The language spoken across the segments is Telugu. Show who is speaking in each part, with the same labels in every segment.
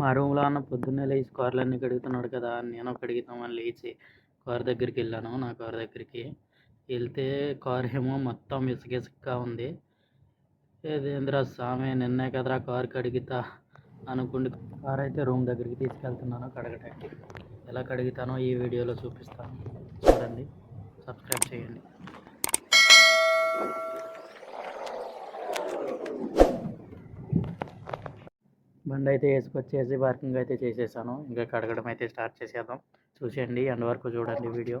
Speaker 1: మా రూమ్లో అన్న పొద్దున్నే లేచి కూరలన్నీ కడుగుతున్నాడు కదా నేను కడుగుతామని లేచి కార్ దగ్గరికి వెళ్ళాను. నా కార్ దగ్గరికి వెళ్తే కార్ ఏమో మొత్తం ఇసుక ఉంది. ఏదేంద్రా స్వామి నిన్నే కదరా కార్ కడిగితా అనుకుంటే కార్ అయితే రూమ్ దగ్గరికి తీసుకెళ్తున్నాను కడగటానికి. ఎలా కడుగుతానో ఈ వీడియోలో చూపిస్తాను. చూడండి. సబ్స్క్రైబ్ చేయండి. బండి అయితే వేసుకొచ్చేసి పార్కింగ్ అయితే చేసేసాను. ఇంకా కడగడం అయితే స్టార్ట్ చేసేద్దాం. చూసేయండి అండ్ వరకు చూడండి వీడియో.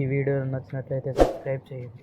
Speaker 1: ఈ వీడియో నచ్చినట్లయితే సబ్స్క్రైబ్ చేయండి.